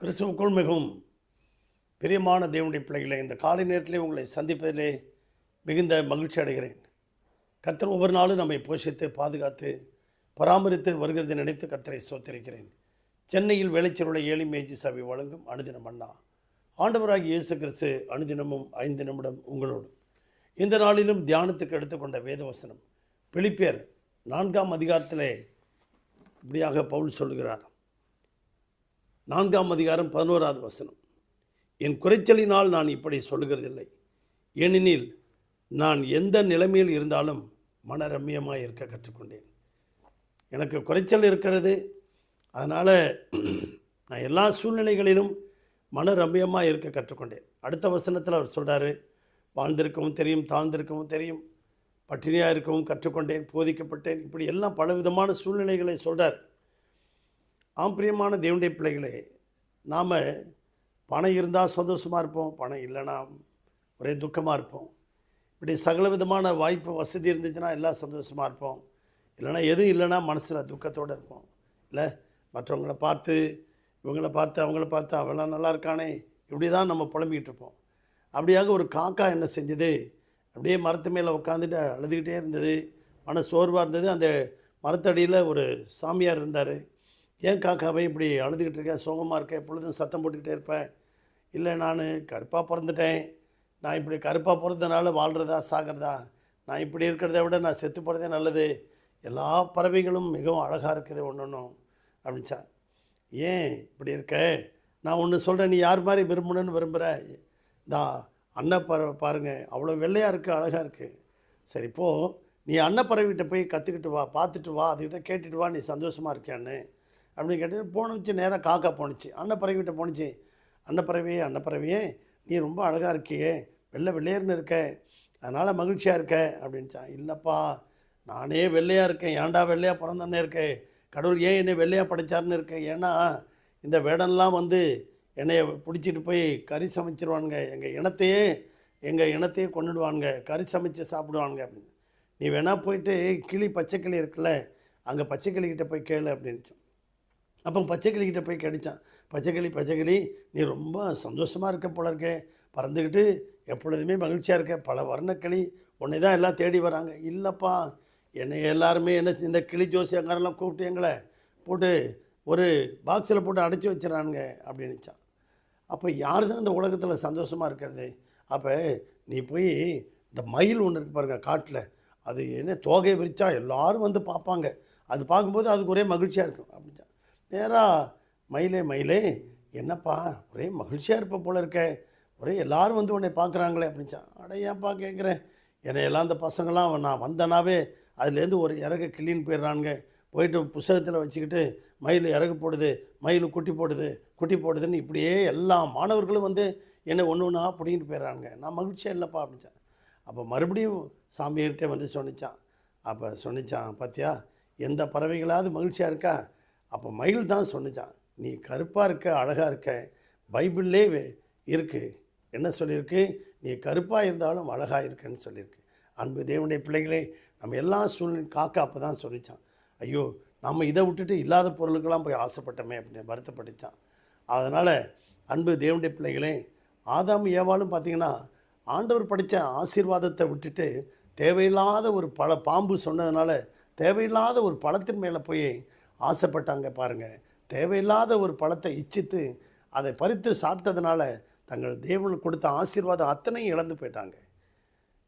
கிறிஸ்துவுக்குள் மிகவும் பிரியமான தேவனுடைய பிள்ளைகளை இந்த காலை நேரத்திலே உங்களை சந்திப்பதிலே மிகுந்த மகிழ்ச்சி அடைகிறேன். கர்த்தர் ஒவ்வொரு நாளும் நம்மை போஷித்து பாதுகாத்து பராமரித்து வருகிறதை நினைத்து கர்த்தரை சோத்திருக்கிறேன் சென்னையில் வேலைச்சருடைய ஏழை மேஜி சபை வழங்கும் அனுதினம் அண்ணா. ஆண்டவராகி இயேசு கிறிஸ்து அனுதினமும் ஐந்து நிமிடம் உங்களோடு. இந்த நாளிலும் தியானத்துக்கு எடுத்துக்கொண்ட வேதவசனம். பிலிப்பியர் நான்காம் அதிகாரத்திலே இப்படியாக பவுல் சொல்கிறார் நான்காம் அதிகாரம் பதினோராவது வசனம். என் குறைச்சலினால் நான் இப்படி சொல்கிறதில்லை ஏனெனில் நான் எந்த நிலைமையில் இருந்தாலும் மனரம்யமாக இருக்க கற்றுக்கொண்டேன். எனக்கு குறைச்சல் இருக்கிறது. அதனால் நான் எல்லா சூழ்நிலைகளிலும் மனரம்யமாக இருக்க கற்றுக்கொண்டேன். அடுத்த வசனத்தில் அவர் சொல்கிறாரு வாழ்ந்திருக்கவும் தெரியும் தாழ்ந்திருக்கவும் தெரியும் பட்டினியாக இருக்கவும் கற்றுக்கொண்டேன் போதிக்கப்பட்டேன். இப்படி எல்லாம் பலவிதமான சூழ்நிலைகளை சொல்கிறார் ஆம் பிரியமான தேவனுடைய பிள்ளைகளே நாம் பணம் இருந்தால் சந்தோஷமாக இருப்போம் பணம் இல்லைன்னா ஒரே துக்கமாக இருப்போம். இப்படி சகல விதமான வாய்ப்பு வசதி இருந்துச்சுன்னா எல்லாம் சந்தோஷமாக இருப்போம். இல்லைன்னா எதுவும் இல்லைன்னா மனசில் துக்கத்தோடு இருப்போம். இல்லை மற்றவங்கள பார்த்து இவங்கள பார்த்து அவங்கள பார்த்து அவெல்லாம் நல்லா இருக்கானே இப்படி தான் நம்ம புலம்பிக்கிட்டு இருப்போம். அப்படியாக ஒரு காக்கா என்ன செஞ்சது? அப்படியே மரத்து மேலே உட்காந்துட்டு அழுதுகிட்டே இருந்தது. மன சோர்வாக இருந்தது. அந்த மரத்தடியில் ஒரு சாமியார் இருந்தார். ஏன் காக்காவை இப்படி அழுதுகிட்டு இருக்கேன் சோகமாக இருக்கேன் எப்பொழுதும் சத்தம் போட்டுக்கிட்டே இருப்பேன். இல்லை நான் கருப்பாக பிறந்துட்டேன். நான் இப்படி கருப்பாக பிறந்தனால வாழ்கிறதா சாகிறதா? நான் இப்படி இருக்கிறத விட நான் செத்து போகிறதே நல்லது. எல்லா பறவைகளும் மிகவும் அழகாக இருக்குது ஒன்று ஒன்றும் அப்படின்ச்சா ஏன் இப்படி இருக்க? நான் ஒன்று சொல்கிறேன் நீ யார் மாதிரி விரும்பணும்னு விரும்புகிற தா அன்னப்பறவை பாருங்கள் அவ்வளோ வெள்ளையாக இருக்குது அழகாக இருக்குது சரி இப்போது நீ அன்னப்பறவைகிட்ட போய் கற்றுக்கிட்டு வா பார்த்துட்டு வா அதுக்கிட்ட கேட்டுட்டு வா நீ சந்தோஷமாக இருக்கியான்னு. அப்படின்னு கேட்டு போணுச்சு நேராக காக்கா போணுச்சு அன்னப்பறவைகிட்ட போணுச்சு. அன்னப்பறவையே அன்னப்பறவையே நீ ரொம்ப அழகாக இருக்கியே வெள்ளை வெள்ளையர்னு இருக்க அதனால் மகிழ்ச்சியாக இருக்க. அப்படின்ச்சான் இல்லைப்பா நானே வெள்ளையாக இருக்கேன் ஏன்டா வெள்ளையாக பிறந்தோன்னே இருக்கேன் கடவுள் ஏன் என்னை வெள்ளையாக படைச்சார்னு இருக்கேன் ஏன்னா இந்த வேடன்லாம் வந்து என்னைய பிடிச்சிட்டு போய் கறி சமைச்சிருவானுங்க எங்கள் இனத்தையே எங்கள் இனத்தையே கொண்டுடுவானுங்க கறி சமைச்சு சாப்பிடுவானுங்க. அப்படின்னு. நீ வேணால் போயிட்டு கிளி பச்சை கிளி இருக்குல்ல அங்கே பச்சை கிளிக்கிட்ட போய் கேளு. அப்படின்னுச்சு. அப்போ பச்சைக்கிளிக்கிட்ட போய் கடித்தான் பச்சைக்கிளி பச்சைக்கிளி நீ ரொம்ப சந்தோஷமாக இருக்க போல இருக்கே பறந்துக்கிட்டு எப்பொழுதுமே மகிழ்ச்சியாக இருக்க. பல வர்ணக்கிளி உன்னை தான் எல்லாம் தேடி வராங்க. இல்லைப்பா என்னை எல்லாருமே என்ன இந்த கிளி ஜோசியக்காரெல்லாம் கூப்பிட்டு எங்களை போட்டு ஒரு பாக்ஸில் போட்டு அடைச்சி வச்சிடறானுங்க அப்படின்னுச்சான் அப்போ யார் தான் இந்த உலகத்தில் சந்தோஷமாக இருக்கிறது? அப்போ நீ போய் இந்த மயில் ஒன்று இருக்கு பாருங்கள் காட்டில். அது என்ன தோகையை விரிச்சா எல்லோரும் வந்து பார்ப்பாங்க. அது பார்க்கும்போது அதுக்கு ஒரே மகிழ்ச்சியாக இருக்கும். அப்படின்னு நேராக மயிலே மயிலே என்னப்பா ஒரே மகிழ்ச்சியாக இருப்ப போல இருக்க. ஒரே எல்லாரும் வந்து உன்னை பார்க்குறாங்களே அப்படின்ச்சான். அட ஏன்ப்பா கேட்குறேன் என்னை எல்லாம் அந்த பசங்களாம் நான் வந்தனாவே அதுலேருந்து ஒரு இறகு கிள்ளின்னு போயிடுறானுங்க. போயிட்டு புஸ்தகத்தில் வச்சுக்கிட்டு மயில் இறகு போடுது மயில் குட்டி போடுது குட்டி போடுதுன்னு இப்படியே எல்லா மாணவர்களும் வந்து என்னை ஒன்று ஒன்றா பிடிங்கிட்டு போயிடுறாங்க நான் மகிழ்ச்சியாக இல்லைப்பா அப்படின்ச்சான். அப்போ மறுபடியும் சாமியார்கிட்டே வந்து சொன்னிச்சான். அப்போ சொன்னிச்சான் பார்த்தியா எந்த பறவைகளாவது மகிழ்ச்சியாக இருக்கா? அப்போ மயில் தான் சொன்னிச்சான் நீ கருப்பாக இருக்க அழகாக இருக்க பைபிள்லே இருக்குது என்ன சொல்லியிருக்கு? நீ கருப்பாக இருந்தாலும் அழகாக இருக்கன்னு சொல்லியிருக்கு. அன்பு தேவனுடைய பிள்ளைகளே நம்ம எல்லா சூழ்நிலை காக்கா அப்போ தான் சொல்லிச்சான் ஐயோ நம்ம இதை விட்டுட்டு இல்லாத பொருளுக்கெல்லாம் போய் ஆசைப்பட்டோமே அப்படின்னு வருத்தப்பட்டுச்சான். அதனால் அன்பு தேவனுடைய பிள்ளைகளே ஆதாம் ஏவாளும் பார்த்தீங்கன்னா ஆண்டவர் படித்த ஆசீர்வாதத்தை விட்டுட்டு தேவையில்லாத ஒரு பழ பாம்பு சொன்னதுனால தேவையில்லாத ஒரு பழத்தின் மேலே போய் ஆசைப்பட்டாங்க பாருங்கள் தேவையில்லாத ஒரு பழத்தை இச்சித்து அதை பறித்து சாப்பிட்டதுனால தங்கள் தேவன் கொடுத்த ஆசீர்வாதம் அத்தனையும் இழந்து போயிட்டாங்க.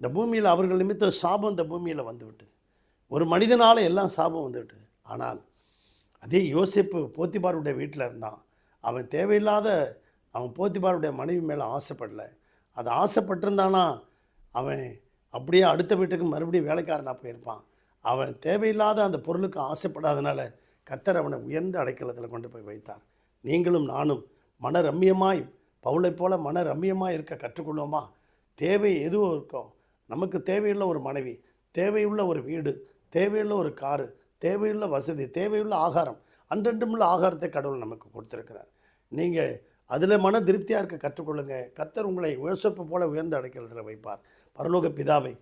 இந்த பூமியில் அவர்கள் நிமித்தம் சாபம் இந்த பூமியில் வந்துவிட்டது ஒரு மனிதனால் எல்லாம் சாபம் வந்துவிட்டது ஆனால் அதே யோசிப்பு போத்திபாருடைய வீட்டில் இருந்தான். அவன் தேவையில்லாத அவன் போத்திபாருடைய மனைவி மேலே ஆசைப்படலை. அது ஆசைப்பட்டிருந்தானா அவன் அப்படியே அடுத்த வீட்டுக்கு மறுபடியும் வேலைக்காரனாக போயிருப்பான். அவன் தேவையில்லாத அந்த பொருளுக்கு ஆசைப்படாதனால கத்தர் அவனை உயர்ந்த அடைக்கலத்தில் கொண்டு போய் வைத்தார். நீங்களும் நானும் மன ரம்மியமாய் பவுளைப் போல மன ரம்மியமாக இருக்க கற்றுக்கொள்வோமா? தேவை எதுவும் இருக்கும்? நமக்கு தேவையுள்ள ஒரு மனைவி தேவையுள்ள ஒரு வீடு தேவையுள்ள ஒரு காரு தேவையுள்ள வசதி தேவையுள்ள ஆகாரம் அன்றென்றுமுள்ள ஆகாரத்தை கடவுள் நமக்கு கொடுத்துருக்கிறார். நீங்கள் அதில் மன திருப்தியாக இருக்க கற்றுக்கொள்ளுங்க. கத்தர் உங்களை யோசிப்பு போல உயர்ந்த அடைக்கலத்தில் வைப்பார். பரலோக பிதாவை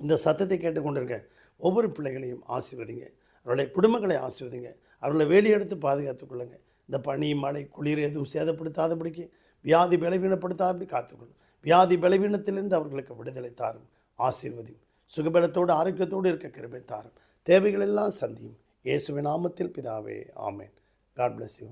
இந்த சத்தத்தை கேட்டுக்கொண்டிருக்க ஒவ்வொரு பிள்ளைகளையும் ஆசிர்வதிங்க. அவருடைய குடும்பங்களை ஆசீர்வதிங்க. அவர்களை வேலி எடுத்து பாதுகாத்துக் கொள்ளுங்க. இந்த பனி மழை குளிர் எதுவும் சேதப்படுத்தாதபடிக்கு வியாதி பலவீனப்படுத்தாதபடி காத்துக்கொள்ளும். வியாதி பலவீனத்திலிருந்து அவர்களுக்கு விடுதலை தாரும் ஆசீர்வதியும். சுகபலத்தோடு ஆரோக்கியத்தோடு இருக்க கிருபை தாரும். தேவைகளெல்லாம் சந்தியும். இயேசுவின் நாமத்தில் பிதாவே ஆமேன். God bless you